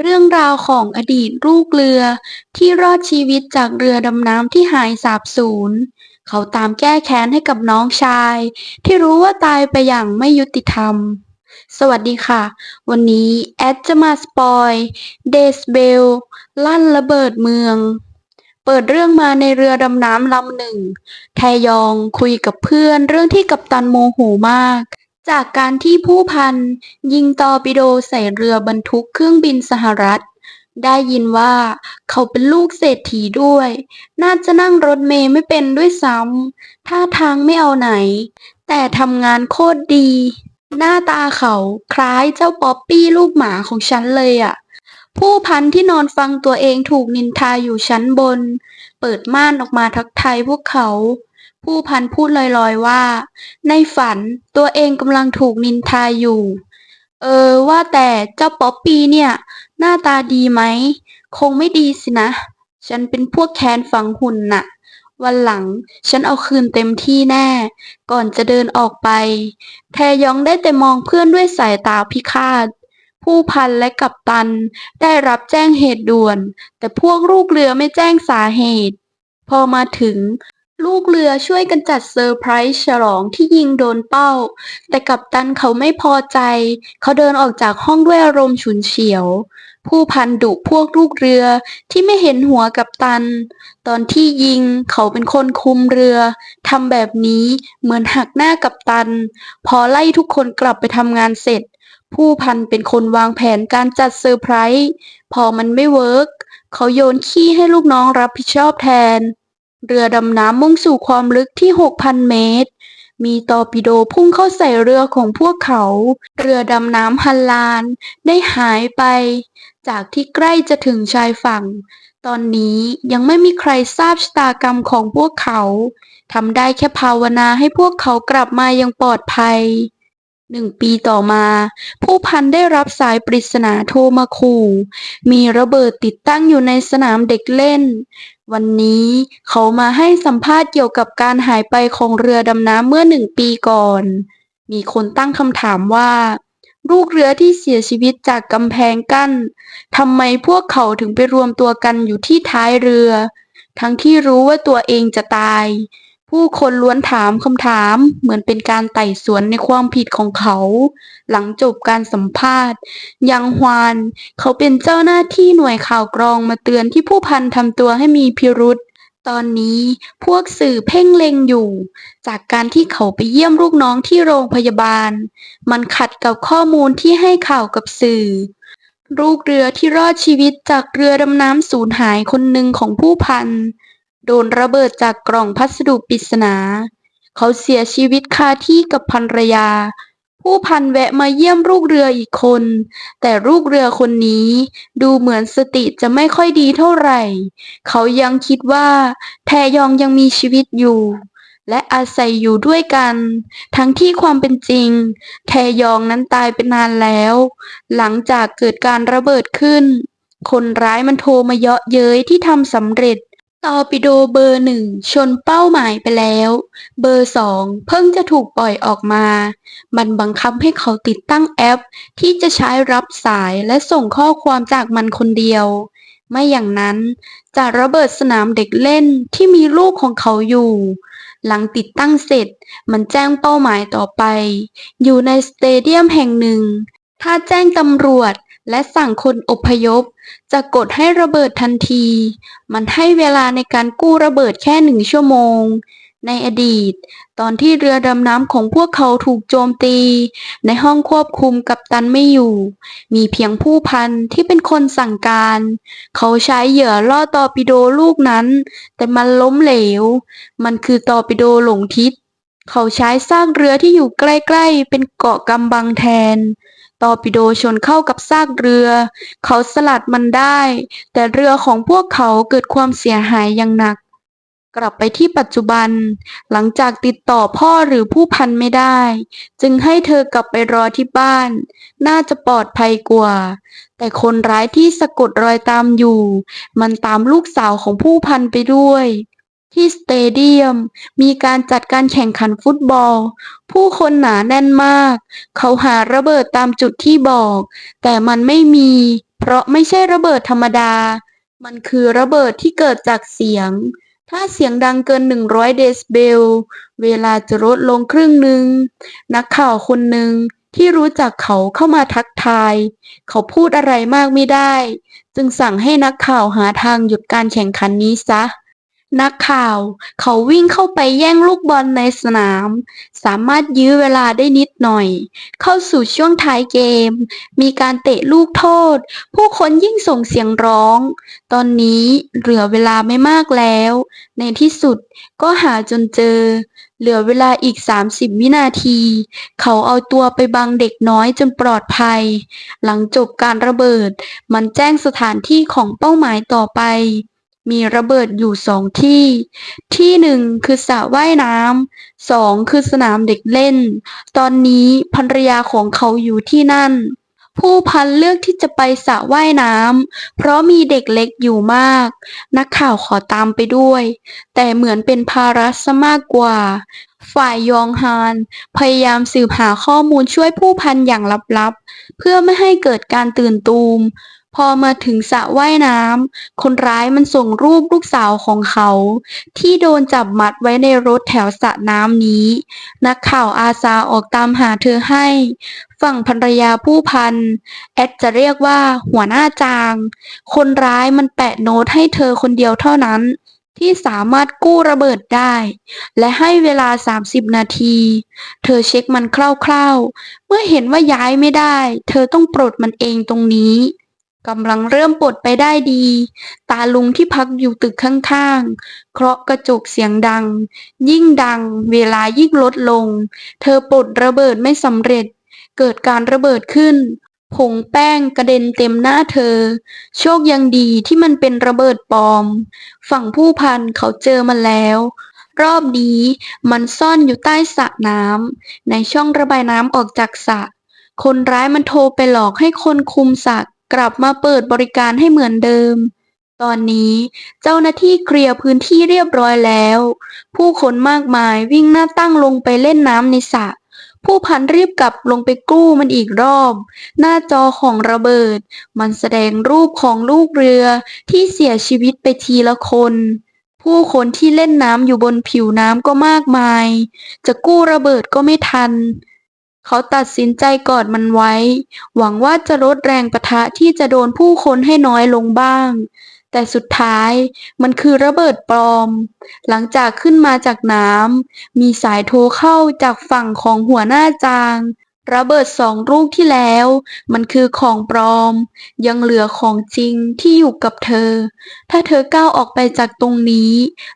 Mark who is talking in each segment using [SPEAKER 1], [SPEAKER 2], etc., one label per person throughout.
[SPEAKER 1] เรื่องราวของอดีตลูกเรือ ที่รอดชีวิตจากเรือดำน้ำที่หายสาบสูญ เขาตามแก้แค้นให้กับน้องชาย ที่รู้ว่าตายไปอย่างไม่ยุติธรรม สวัสดีค่ะ วันนี้แอดจะมาสปอยเดสเบลลั่นระเบิดเมือง เปิดเรื่องมาในเรือดำน้ำลำหนึ่ง แทยองคุยกับเพื่อนเรื่องที่กัปตันโมโหมาก จากการที่ผู้พันยิงตอร์ปิโดใส่เรือบรรทุกเครื่องบินสหรัฐ ได้ยินว่าเขาเป็นลูกเศรษฐีด้วย น่าจะนั่งรถเมล์ไม่เป็นด้วยซ้ำท่าทางไม่เอาไหน แต่ทำงานโคตรดี หน้าตาเขาคล้ายเจ้าป๊อปปี้ลูกหมาของฉันเลยอะผู้พันที่นอนฟังตัวเองถูกนินทาอยู่ชั้นบน เปิดม่านออกมาทักทายพวกเขา ผู้พันพูดลอยๆว่า ในฝันตัวเองกำลังถูกนินทาอยู่ เออว่าแต่เจ้าป๊อปปี้เนี่ย หน้าตาดีไหม คงไม่ดีสินะ ฉันเป็นพวกแค้นฝังหุ่นน่ะ วันหลังฉันเอาคืนเต็มที่แน่ ก่อนจะเดินออกไป แทยองได้แต่มองเพื่อนด้วยสายตาพิฆาตผู้พันและกัปตันได้รับแจ้งเหตุด่วน แต่พวกลูกเรือไม่แจ้งสาเหตุ พอมาถึง ลูกเรือช่วยกันจัดเซอร์ไพรส์ฉลองที่ยิงโดนเป้า แต่กัปตันเขาไม่พอใจ เขาเดินออกจากห้องด้วยอารมณ์ฉุนเฉียว ผู้พันดุพวกลูกเรือที่ไม่เห็นหัวกัปตัน ตอนที่ยิงเขาเป็นคนคุมเรือทำแบบนี้เหมือนหักหน้ากัปตัน พอไล่ทุกคนกลับไปทำงานเสร็จ ผู้พันเป็นคนวางแผนการจัดเซอร์ไพรส์พอมันไม่เวิร์กเขาโยนขี้ให้ลูกน้องรับผิดชอบแทน เรือดำน้ำมุ่งสู่ความลึกที่ 6,000 เมตร มีตอร์ปิโดพุ่งเข้าใส่เรือของพวกเขา เรือดำน้ำฮันลานได้หายไป จากที่ใกล้จะถึงชายฝั่ง ตอนนี้ยังไม่มีใครทราบชะตากรรมของพวกเขา ทำได้แค่ภาวนาให้พวกเขากลับมายังปลอดภัย หนึ่งปีต่อมา ผู้พันได้รับสายปริศนาโทรมาขู่ มีระเบิดติดตั้งอยู่ในสนามเด็กเล่น วันนี้เขามาให้สัมภาษณ์เกี่ยวกับการหายไปของเรือดำน้ำเมื่อหนึ่งปีก่อน มีคนตั้งคำถามว่า ลูกเรือที่เสียชีวิตจากกำแพงกั้นทำไมพวกเขาถึงไปรวมตัวกันอยู่ที่ท้ายเรือ ทั้งที่รู้ว่าตัวเองจะตาย ผู้คนล้วนถามคำถามเหมือนเป็นการไต่สวนในความผิดของเขา หลังจบการสัมภาษณ์ ยังฮวาน เขาเป็นเจ้าหน้าที่หน่วยข่าวกรองมาเตือนที่ผู้พันทำตัวให้มีพิรุษตอนนี้พวกสื่อเพ่งเล็งอยู่ จากการที่เขาไปเยี่ยมลูกน้องที่โรงพยาบาล มันขัดกับข้อมูลที่ให้ข่าวกับสื่อ ลูกเรือที่รอดชีวิตจากเรือดำน้ำสูญหายคนหนึ่งของผู้พัน โดนระเบิดจากกล่องพัสดุปริศนา เขาเสียชีวิตคาที่กับภรรยา ผู้พันแวะมาเยี่ยมลูกเรืออีกคน แต่ลูกเรือคนนี้ดูเหมือนสติจะไม่ค่อยดีเท่าไหร่ เขายังคิดว่าแทยองยังมีชีวิตอยู่และอาศัยอยู่ด้วยกัน ทั้งที่ความเป็นจริง แทยองนั้นตายไปนานแล้ว หลังจากเกิดการระเบิดขึ้น คนร้ายมันโทรมาเยาะเย้ยที่ทำสำเร็จ ตอร์ปิโดเบอร์หนึ่งชนเป้าหมายไปแล้ว เบอร์สองเพิ่งจะถูกปล่อยออกมา มันบังคับให้เขาติดตั้งแอป ที่จะใช้รับสายและส่งข้อความจากมันคนเดียว ไม่อย่างนั้นจะระเบิดสนามเด็กเล่นที่มีลูกของเขาอยู่ หลังติดตั้งเสร็จ มันแจ้งเป้าหมายต่อไป อยู่ในสเตเดียมแห่งหนึ่ง ถ้าแจ้งตำรวจ และสั่งคนอพยพ จะกดให้ระเบิดทันที มันให้เวลาในการกู้ระเบิดแค่หนึ่งชั่วโมง ในอดีต ตอนที่เรือดำน้ำของพวกเขาถูกโจมตี ในห้องควบคุมกัปตันไม่อยู่ มีเพียงผู้พันที่เป็นคนสั่งการ เขาใช้เหยื่อล่อตอร์ปิโดลูกนั้น แต่มันล้มเหลว มันคือตอร์ปิโดหลงทิศ เขาใช้ซากเรือที่อยู่ใกล้ ๆ เป็นเกาะกำบังแทน ตอร์ปิโดชนเข้ากับซากเรือ เขาสลัดมันได้ แต่เรือของพวกเขาเกิดความเสียหายอย่างหนัก กลับไปที่ปัจจุบัน หลังจากติดต่อพ่อหรือผู้พันไม่ได้ จึงให้เธอกลับไปรอที่บ้าน น่าจะปลอดภัยกว่า แต่คนร้ายที่สะกดรอยตามอยู่ มันตามลูกสาวของผู้พันไปด้วย ที่สเตเดียม มีการจัดการแข่งขันฟุตบอล ผู้คนหนาแน่นมาก เขาหาระเบิดตามจุดที่บอก แต่มันไม่มี เพราะไม่ใช่ระเบิดธรรมดา มันคือระเบิดที่เกิดจากเสียง ถ้าเสียงดังเกิน 100 เดซิเบล เวลาจะลดลงครึ่งหนึ่ง นักข่าวคนหนึ่งที่รู้จักเขาเข้ามาทักทาย เขาพูดอะไรมากไม่ได้ จึงสั่งให้นักข่าวหาทางหยุดการแข่งขันนี้ซะ นักข่าว เขาวิ่งเข้าไปแย่งลูกบอลในสนาม สามารถยื้อเวลาได้นิดหน่อย เข้าสู่ช่วงท้ายเกม มีการเตะลูกโทษ ผู้คนยิ่งส่งเสียงร้อง ตอนนี้เหลือเวลาไม่มากแล้ว ในที่สุดก็หาจนเจอ เหลือเวลาอีก 30 วินาที เขาเอาตัวไปบังเด็กน้อยจนปลอดภัย หลังจบการระเบิด มันแจ้งสถานที่ของเป้าหมายต่อไป มีระเบิดอยู่สองที่ ที่หนึ่งคือสระว่ายน้ำสองคือสนามเด็กเล่น ตอนนี้ภรรยาของเขาอยู่ที่นั่น ผู้พันเลือกที่จะไปสระว่ายน้ำเพราะมีเด็กเล็กอยู่มาก นักข่าวขอตามไปด้วย แต่เหมือนเป็นภาระซะมากกว่า ฝ่ายยองฮาน พยายามสืบหาข้อมูลช่วยผู้พันอย่างลับๆ เพื่อไม่ให้เกิดการตื่นตูม พอมาถึงสระว่ายน้ำคนร้ายมันส่งรูปลูกสาวของเขา ที่โดนจับมัดไว้ในรถแถวสระน้ำนี้ นักข่าวอาสาออกตามหาเธอให้ ฝั่งภรรยาผู้พัน แอดจะเรียกว่าหัวหน้าจาง คนร้ายมันแปะโน้ตให้เธอคนเดียวเท่านั้นที่สามารถกู้ระเบิดได้ และให้เวลา 30 นาที เธอเช็คมันคร่าวๆ เมื่อเห็นว่าย้ายไม่ได้ เธอต้องปลดมันเองตรงนี้ กำลังเริ่มปลดไปได้ดี ตาลุงที่พักอยู่ตึกข้างๆ เคราะห์กระจกเสียงดัง ยิ่งดัง เวลายิ่งลดลง เธอปลดระเบิดไม่สำเร็จ เกิดการระเบิดขึ้น ผงแป้งกระเด็นเต็มหน้าเธอ โชคยังดีที่มันเป็นระเบิดปลอม ฝั่งผู้พันเขาเจอมันแล้ว รอบนี้มันซ่อนอยู่ใต้สระน้ำในช่องระบายน้ำออกจากสระคนร้ายมันโทรไปหลอกให้คนคุมสระ กลับมาเปิดบริการให้เหมือนเดิม ตอนนี้เจ้าหน้าที่เคลียร์พื้นที่เรียบร้อยแล้ว ผู้คนมากมายวิ่งหน้าตั้งลงไปเล่นน้ำในสระผู้พันรีบกลับลงไปกู้มันอีกรอบ หน้าจอของระเบิด มันแสดงรูปของลูกเรือที่เสียชีวิตไปทีละคน ผู้คนที่เล่นน้ำอยู่บนผิวน้ำก็มากมาย จะกู้ระเบิดก็ไม่ทัน เขาตัดสินใจกอดมันไว้ หวังว่าจะลดแรงปะทะที่จะโดนผู้คนให้น้อยลงบ้าง แต่สุดท้ายมันคือระเบิดปลอม หลังจากขึ้นมาจากน้ำมีสายโทรเข้าจากฝั่งของหัวหน้าจาง ระเบิดสองลูกที่แล้ว มันคือของปลอม ยังเหลือของจริงที่อยู่กับเธอ ถ้าเธอก้าวออกไปจากตรงนี้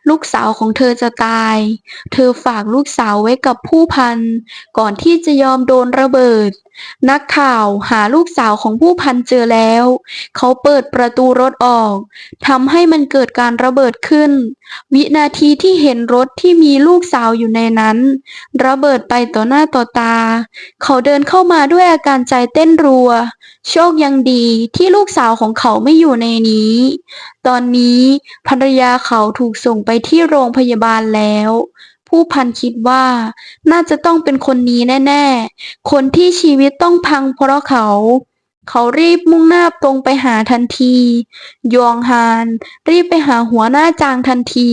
[SPEAKER 1] ลูกสาวของเธอจะตาย เธอฝากลูกสาวไว้กับผู้พัน ก่อนที่จะยอมโดนระเบิด นักข่าวหาลูกสาวของผู้พันเจอแล้ว เขาเปิดประตูรถออกทำให้มันเกิดการระเบิดขึ้น วินาทีที่เห็นรถที่มีลูกสาวอยู่ในนั้น ระเบิดไปต่อหน้าต่อตา เขาเดินเข้ามาด้วยอาการใจเต้นรัว โชคยังดีที่ลูกสาวของเขาไม่อยู่ในนี้ ตอนนี้ภรรยาเขาถูกส่งไปที่โรงพยาบาลแล้ว ผู้พันคิดว่า น่าจะต้องเป็นคนนี้แน่ ๆ คนที่ชีวิตต้องพังเพราะเขา เขารีบมุ่งหน้าตรงไปหาทันที ยองฮาน รีบไปหาหัวหน้าจางทันที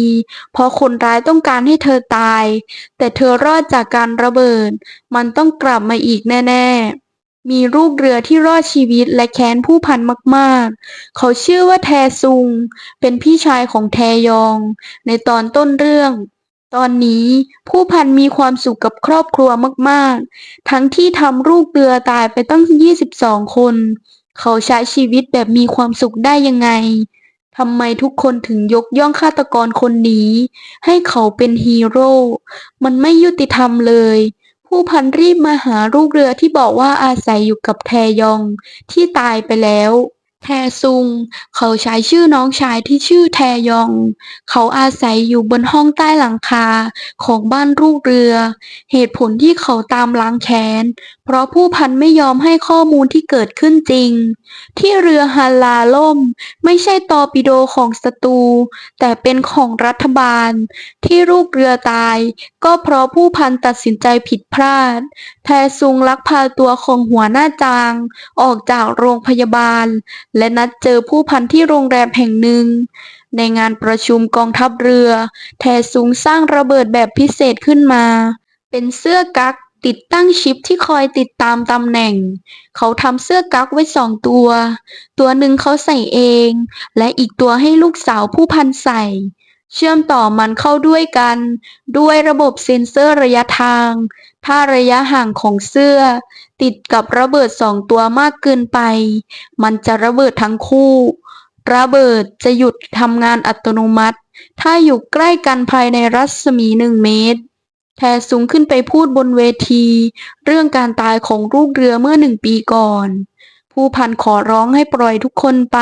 [SPEAKER 1] เพราะคนร้ายต้องการให้เธอตาย แต่เธอรอดจากการระเบิด มันต้องกลับมาอีกแน่ ๆมีลูกเรือที่รอดชีวิตและแค้นผู้พันมากๆ เขาชื่อว่าแทซุง เป็นพี่ชายของแทยอง ในตอนต้นเรื่อง ตอนนี้ผู้พันมีความสุขกับครอบครัวมาก ๆ ทั้งที่ทำลูกเรือตายไปตั้ง 22 คน เขาใช้ชีวิตแบบมีความสุขได้ยังไง ทำไมทุกคนถึงยกย่องฆาตกรคนนี้ ให้เขาเป็นฮีโร่ มันไม่ยุติธรรมเลย ผู้พันรีบมาหาลูกเรือที่บอกว่าอาศัยอยู่กับแทยองที่ตายไปแล้ว แทซุง เขาใช้ชื่อน้องชายที่ชื่อแทยอง เขาอาศัยอยู่บนห้องใต้หลังคาของบ้านลูกเรือ เหตุผลที่เขาตามล้างแค้น เพราะผู้พันไม่ยอมให้ข้อมูลที่เกิดขึ้นจริง ที่เรือฮันลาล่ม ไม่ใช่ตอปิโดของศัตรู แต่เป็นของรัฐบาล ที่ลูกเรือตาย ก็เพราะผู้พันตัดสินใจผิดพลาด แทซุงลักพาตัวของหัวหน้าจาง ออกจากโรงพยาบาลและนัดเจอผู้พันที่โรงแรมแห่งหนึ่ง ในงานประชุมกองทัพเรือ แทซุงสร้างระเบิดแบบพิเศษขึ้นมา เป็นเสื้อกั๊กติดตั้งชิปที่คอยติดตามตำแหน่ง เขาทำเสื้อกั๊กไว้สองตัว ตัวหนึ่งเขาใส่เอง และอีกตัวให้ลูกสาวผู้พันใส่ เชื่อมต่อมันเข้าด้วยกัน ด้วยระบบเซ็นเซอร์ระยะทาง ถ้าระยะห่างของเสื้อ ติดกับระเบิดสองตัวมากเกินไป มันจะระเบิดทั้งคู่ ระเบิดจะหยุดทำงานอัตโนมัติ ถ้าอยู่ใกล้กันภายในรัศมีหนึ่งเมตรแทซุงขึ้นไปพูดบนเวที เรื่องการตายของลูกเรือเมื่อหนึ่งปีก่อน ผู้พันขอร้องให้ปล่อยทุกคนไป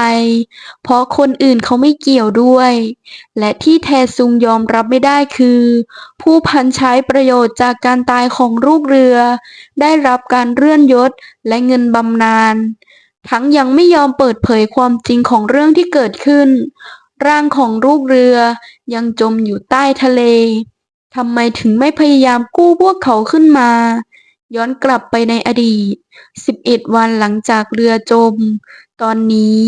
[SPEAKER 1] เพราะคนอื่นเขาไม่เกี่ยวด้วย และที่แทซุงยอมรับไม่ได้คือ ผู้พันใช้ประโยชน์จากการตายของลูกเรือ ได้รับการเลื่อนยศและเงินบำนาญ ทั้งยังไม่ยอมเปิดเผยความจริงของเรื่องที่เกิดขึ้น ร่างของลูกเรือยังจมอยู่ใต้ทะเลทำไมถึงไม่พยายามกู้พวกเขาขึ้นมา ย้อนกลับไปในอดีต 11 วันหลังจากเรือจม ตอนนี้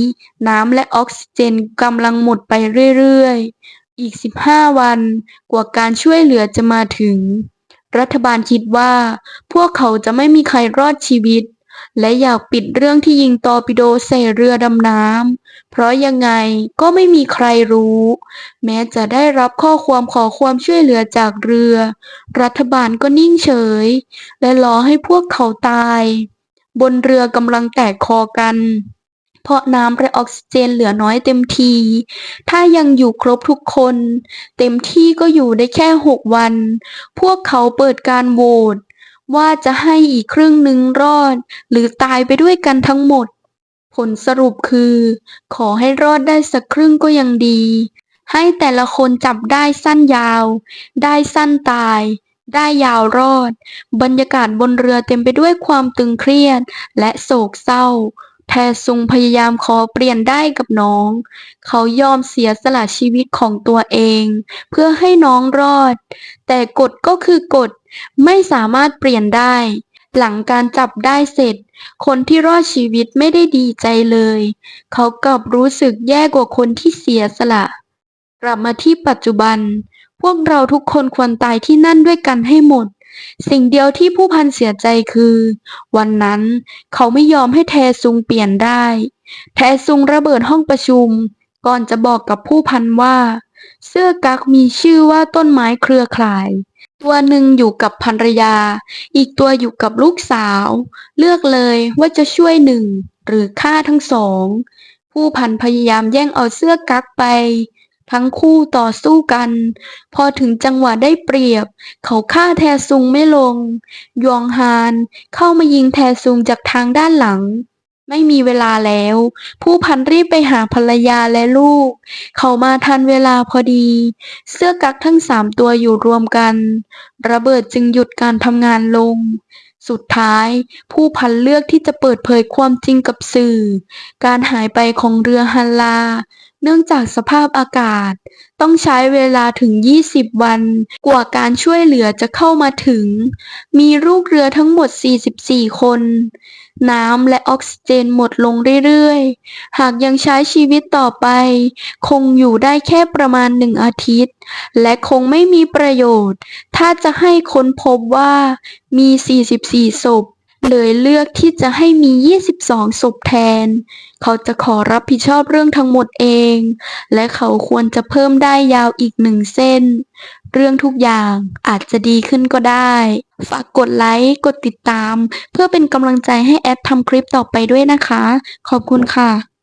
[SPEAKER 1] น้ำและออกซิเจนกำลังหมดไปเรื่อยๆ อีก 15 วันกว่าการช่วยเหลือจะมาถึง รัฐบาลคิดว่า พวกเขาจะไม่มีใครรอดชีวิต และอยากปิดเรื่องที่ยิงตอร์ปิโดใส่เรือดำน้ำ เพราะยังไงก็ไม่มีใครรู้ แม้จะได้รับข้อความขอความช่วยเหลือจากเรือ รัฐบาลก็นิ่งเฉย และรอให้พวกเขาตาย บนเรือกำลังแตกคอกัน เพราะน้ำและออกซิเจนเหลือน้อยเต็มที ถ้ายังอยู่ครบทุกคน เต็มที่ก็อยู่ได้แค่หกวัน พวกเขาเปิดการโหวต ว่าจะให้อีกครึ่งหนึ่งรอด หรือตายไปด้วยกันทั้งหมด ผลสรุปคือ ขอให้รอดได้สักครึ่งก็ยังดี ให้แต่ละคนจับได้สั้นยาว ได้สั้นตาย ได้ยาวรอด บรรยากาศบนเรือเต็มไปด้วยความตึงเครียด และโศกเศร้า แทซุงพยายามขอเปลี่ยนได้กับน้อง เขายอมเสียสละชีวิตของตัวเอง เพื่อให้น้องรอด แต่กฎก็คือกฎไม่สามารถเปลี่ยนได้ หลังการจับได้เสร็จ คนที่รอดชีวิตไม่ได้ดีใจเลย เขากลับรู้สึกแย่กว่าคนที่เสียสละ กลับมาที่ปัจจุบัน พวกเราทุกคนควรตายที่นั่นด้วยกันให้หมด สิ่งเดียวที่ผู้พันเสียใจคือ วันนั้นเขาไม่ยอมให้แทซุงเปลี่ยนได้ แทซุงระเบิดห้องประชุม ก่อนจะบอกกับผู้พันว่า เสื้อกั๊กมีชื่อว่าต้นไม้เครือข่าย ตัวหนึ่งอยู่กับภรรยา อีกตัวอยู่กับลูกสาว เลือกเลยว่าจะช่วยหนึ่ง หรือฆ่าทั้งสอง ผู้พันพยายามแย่งเอาเสื้อกั๊กไป ทั้งคู่ต่อสู้กัน พอถึงจังหวะได้เปรียบ เขาฆ่าแทซุงไม่ลง ยองฮานเข้ามายิงแทซุงจากทางด้านหลัง ไม่มีเวลาแล้ว ผู้พันรีบไปหาภรรยาและลูก เขามาทันเวลาพอดี เสื้อกั๊กทั้งสามตัวอยู่รวมกัน ระเบิดจึงหยุดการทำงานลงสุดท้าย ผู้พันเลือกที่จะเปิดเผยความจริงกับสื่อ การหายไปของเรือฮันลา เนื่องจากสภาพอากาศ ต้องใช้เวลาถึง 20 วัน กว่าการช่วยเหลือจะเข้ามาถึง มีลูกเรือทั้งหมด 44 คน น้ำและออกซิเจนหมดลงเรื่อยๆ หากยังใช้ชีวิตต่อไป คงอยู่ได้แค่ประมาณหนึ่งอาทิตย์ และคงไม่มีประโยชน์ ถ้าจะให้ค้นพบว่ามี 44 ศพ เลยเลือกที่จะให้มี 22 ศพแทน เขาจะขอรับผิดชอบเรื่องทั้งหมดเอง และเขาควรจะเพิ่มได้ยาวอีกหนึ่งเส้น เรื่องทุกอย่างอาจจะดีขึ้นก็ได้ ฝากกดไลค์ กดติดตาม เพื่อเป็นกำลังใจให้แอดทำคลิปต่อไปด้วยนะคะ ขอบคุณค่ะ